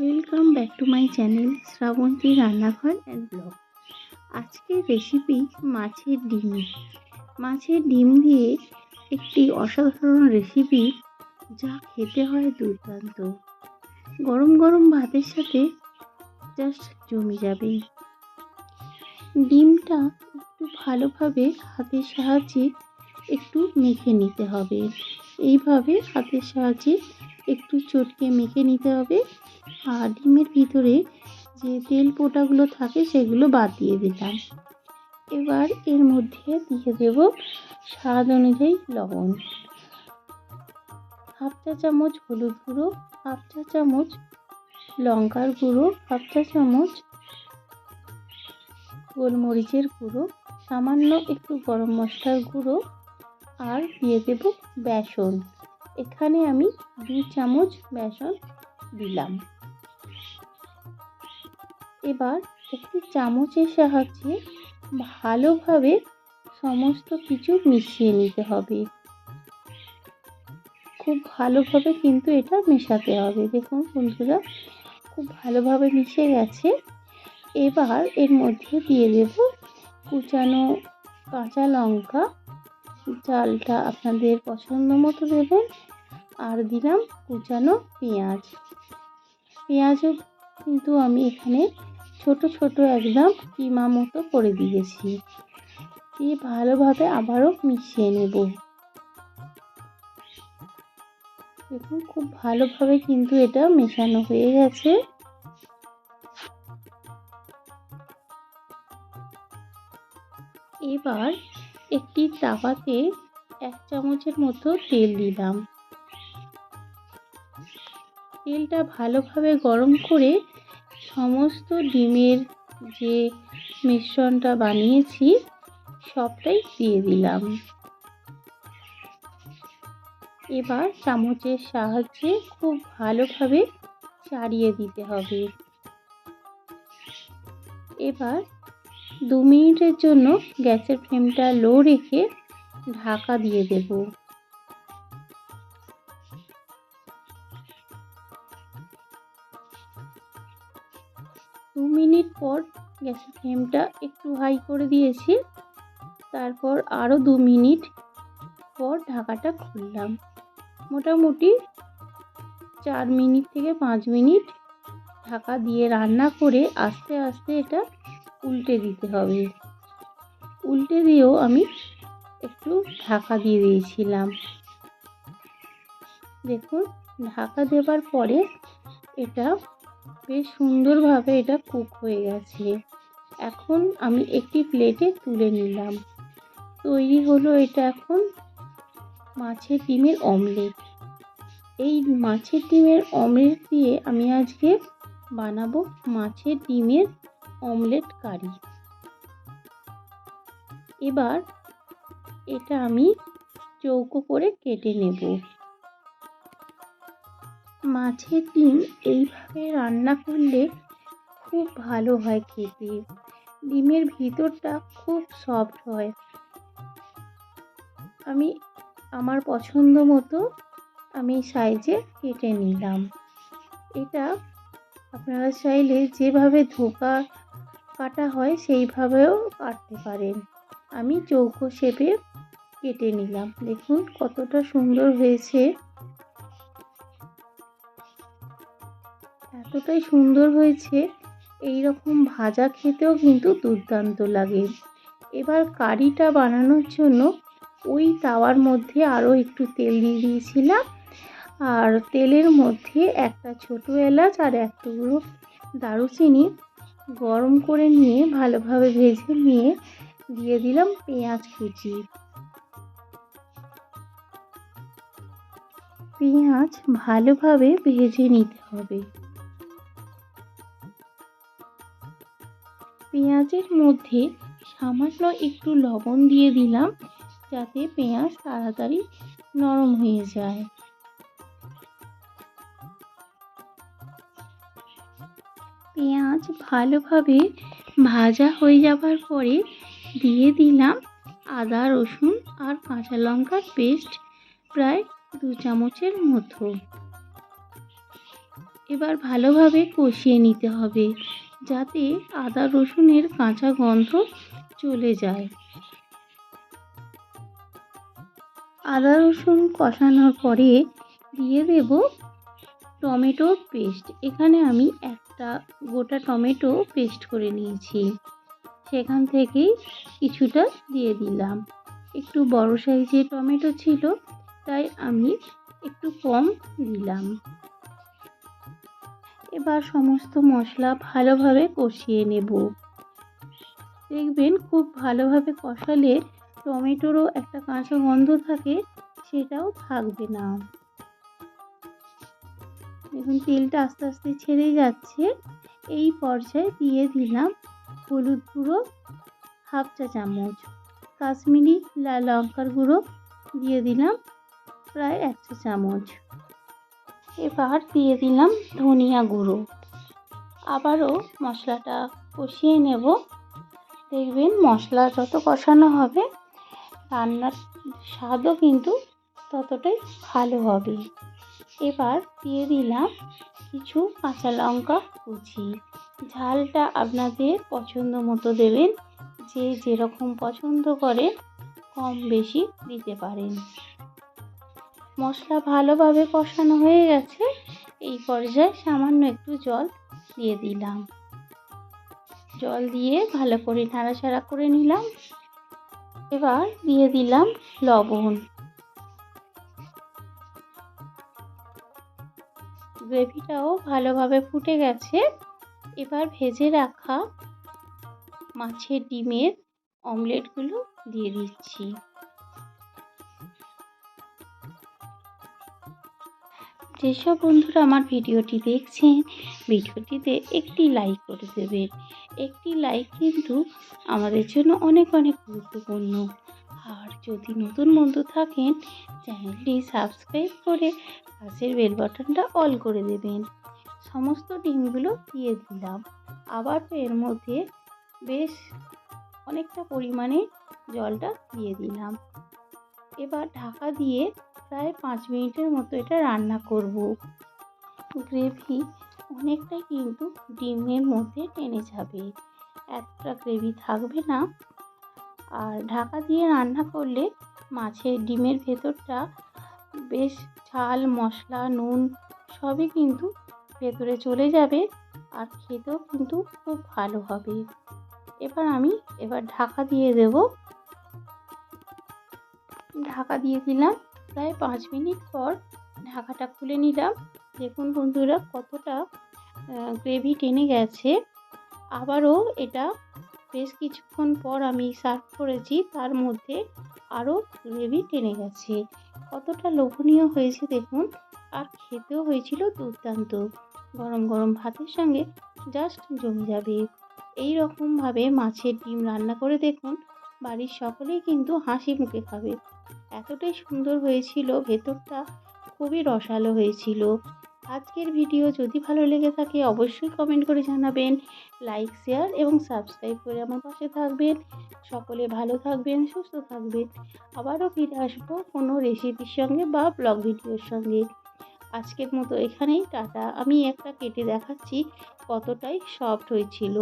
Welcome back to my channel Shrabanti রান্নাঘর and blog আজকের recipe মাছের ডিম। মাছের ডিম দিয়ে একটি অসাধারণ রেসিপি যা খেতে হয় দুর্দান্ত। গরম গরম ভাতের সাথে জাস্ট জমে যাবে। ডিমটা একটু ভালোভাবে হাতের সাহায্যে একটু মেখে নিতে হবে। এইভাবে হাতের সাহায্যে একটু চটকে মেখে নিতে হবে। ডিমের ভিতরে যে তেল পোটাগুলো থাকে সেগুলো বাদ দিয়ে দিলাম। এবার এর মধ্যে দিয়ে দেব স্বাদ অনুযায়ী লবণ। হাফ চা চামচ হলুদ গুঁড়ো, হাফ চা চামচ লঙ্কার গুঁড়ো, হাফ চা চামচ গোলমরিচের গুঁড়ো, সামান্য একটু গরম মশলার গুঁড়ো আর দিয়ে দেব বেসন। এখানে আমি দু চামচ বেসন দিলাম। এবার একটি চামচের সাহায্যে ভালোভাবে সমস্ত কিছু মিশিয়ে নিতে হবে। খুব ভালোভাবে কিন্তু এটা মেশাতে হবে। দেখুন বন্ধুরা, খুব ভালোভাবে মিশে গেছে। এবার এর মধ্যে দিয়ে দেব কুচানো কাঁচা লঙ্কা। চালটা আপনাদের পছন্দ মতো দেবেন। আর দিলাম কুচানো পেঁয়াজ। পেঁয়াজও কিন্তু আমি এখানে ছোট ছোট একদম কিমা মতো করে দিয়েছি। দিয়ে ভালোভাবে আবারও মিশিয়ে নেব। দেখুন, খুব ভালোভাবে কিন্তু এটা মেশানো হয়ে গেছে। এবার একটি তাওয়াতে এক চামচের মতো তেল দিলাম। তেলটা ভালোভাবে গরম করে সমস্ত ডিমের যে মিশ্রণটা বানিয়েছি, সবটাই দিয়ে দিলাম। এবার চামচের সাহায্যে খুব ভালোভাবে চাড়িয়ে দিতে হবে। এবার দু মিনিটের জন্য গ্যাসের ফ্লেমটা লো রেখে ঢাকা দিয়ে দেব। দু মিনিট পর গ্যাসের ফ্লেমটা একটু হাই করে দিয়েছি। তারপর আরও দু মিনিট পর ঢাকাটা খুললাম। মোটামুটি চার মিনিট থেকে পাঁচ মিনিট ঢাকা দিয়ে রান্না করে আস্তে আস্তে এটা উল্টে দিতে হবে। উল্টে দিয়েও আমি একটু ঢাকা দিয়ে দিয়েছিলাম। দেখুন, ঢাকা দেবার পরে এটা বেশ সুন্দরভাবে এটা কুক হয়ে গেছে। এখন আমি একটি প্লেটে তুলে নিলাম। তৈরি হলো এটা এখন মাছের ডিমের অমলেট। এই মাছের ডিমের অমলেট দিয়ে আমি আজকে বানাবো মাছের ডিমের অমলেট কারি। এবার এটা আমি চৌকো করে কেটে নেব। মাছের ডিম এইভাবে রান্না করলে খুব ভালো হয় খেতে। ডিমের ভিতরটা খুব সফট হয়। আমি, আমার পছন্দ মতো আমি সাইজে কেটে নিলাম। এটা আপনারা চাইলে যেভাবে ধোকা কাটা হয় সেইভাবেও কাটতে পারেন। আমি চৌকো শেপে কেটে নিলাম। দেখুন কতটা সুন্দর হয়েছে। এতটাই সুন্দর হয়েছে। এই রকম ভাজা খেতেও কিন্তু দুর্দান্ত লাগে। এবার কারিটা বানানোর জন্য ওই তাওয়ার মধ্যে আরও একটু তেল দিয়ে দিয়েছিলাম। আর তেলের মধ্যে একটা ছোটো এলাচ আর এক দারুচিনি গরম করে নিয়ে ভালোভাবে ভেজে নিয়ে দিয়ে দিলাম পেঁয়াজ কুচি। পেঁয়াজ ভালোভাবে ভেজে নিতে হবে। পেঁয়াজের মধ্যে সামান্য একটু লবণ দিয়ে দিলাম, যাতে পেঁয়াজ তাড়াতাড়ি নরম হয়ে যায়। পেঁয়াজ ভালোভাবে ভাজা হয়ে যাবার পরে দিয়ে দিলাম আদা, রসুন আর কাঁচা লঙ্কার পেস্ট প্রায় দু চামচের মতো। এবার ভালোভাবে কষিয়ে নিতে হবে। যাতে আদা রসুনের কাঁচা গন্ধ চলে যায়। আদা রসুন কষানোর পরে দিয়ে দেব টমেটোর পেস্ট। এখানে আমি একটা গোটা টমেটো পেস্ট করে নিয়েছি। সেখান থেকেই কিছুটা দিয়ে দিলাম। একটু বড় সাইজের টমেটো ছিল, তাই আমি একটু কম দিলাম। এবার সমস্ত মশলা ভালোভাবে কষিয়ে নেব। দেখবেন খুব ভালোভাবে কষালে টমেটোরও একটা কাঁচা গন্ধ থাকে, সেটাও থাকবে না। দেখুন, তেলটা আস্তে আস্তে ছেড়ে যাচ্ছে। এই পর্যায়ে দিয়ে দিলাম হলুদ গুঁড়ো, হাফ চা চামচ। কাশ্মীরি লাল লঙ্কার গুঁড়ো দিয়ে দিলাম প্রায় এক চা চামচ। এবার দিয়ে দিলাম ধনিয়া গুঁড়ো। আবারও মশলাটা কষিয়ে নেব। দেখবেন মশলা যত কষানো হবে, রান্নার স্বাদও কিন্তু ততটাই ভালো হবে। এবার দিয়ে দিলাম কিছু কাঁচা লঙ্কা কুচি। ঝালটা আপনাদের পছন্দ মতো দেবেন, যে যেরকম পছন্দ করে, কম বেশি দিতে পারেন। মশলা ভালোভাবে কষানো হয়ে গেছে। এই পর্যায়ে সামান্য একটু জল দিয়ে দিলাম। জল দিয়ে ভালো করে নাড়াচাড়া করে নিলাম। এবার দিয়ে দিলাম লবণ। গ্রেভিটাও ভালোভাবে ফুটে গেছে। এবার ভেজে রাখা মাছের ডিমের অমলেটগুলো দিয়ে দিচ্ছি। যেসব বন্ধুরা আমার ভিডিওটি দেখছেন, ভিডিওটিতে একটি লাইক করে দেবেন। একটি লাইক কিন্তু আমাদের জন্য অনেক অনেক গুরুত্বপূর্ণ। আর যদি নতুন বন্ধু থাকেন, চ্যানেলটি সাবস্ক্রাইব করে পাশের বেল বাটনটা অল করে দেবেন। সমস্ত ডিমগুলো দিয়ে দিলাম। আবার এর মধ্যে বেশ অনেকটা পরিমাণে জলটা দিয়ে দিলাম। এবার ঢাকা দিয়ে প্রায় পাঁচ মিনিটের মতো এটা রান্না করব। গ্রেভি অনেকটাই কিন্তু ডিমের মধ্যে টেনে যাবে। এতটা গ্রেভি থাকবে না। আর ঢাকা দিয়ে রান্না করলে মাছের ডিমের ভেতরটা বেশ ঝাল, মশলা, নুন সবই কিন্তু ভেতরে চলে যাবে আর খেতেও কিন্তু খুব ভালো হবে। এবার আমি এবার ঢাকা দিয়ে দেব। ঢাকা দিয়ে দিলাম প্রায় পাঁচ মিনিট পর ঢাকাটা খুলে নিলাম। দেখুন বন্ধুরা কতটা গ্রেভি টেনে গেছে। আবারও এটা বেশ কিছুক্ষণ পর আমি সার্ভ করেছি, তার মধ্যে আরও গ্রেভি টেনে গেছে। কতটা লোভনীয় হয়েছে দেখুন, আর খেতেও হয়েছিল দুর্দান্ত। গরম গরম ভাতের সঙ্গে জাস্ট জমে যাবে। এই রকমভাবে মাছের ডিম রান্না করে দেখুন, বাড়ির সকলেই কিন্তু হাসি মুখে খাবে। এতটাই সুন্দর হয়েছিল, ভেতরটা খুবই রসালো হয়েছিল। আজকের ভিডিও যদি ভালো লেগে থাকে, অবশ্যই কমেন্ট করে জানাবেন লাইক শেয়ার এবং সাবস্ক্রাইব করে আমার পাশে থাকবেন। সকলে ভালো থাকবেন, সুস্থ থাকবেন। আবারও ফিরে আসব কোনো রেসিপির সঙ্গে বা ব্লগ ভিডিওর সঙ্গে। আজকের মতো এখানেই, টাটা। আমি একটা কেটে দেখাচ্ছি কতটাই সফট হয়েছিল।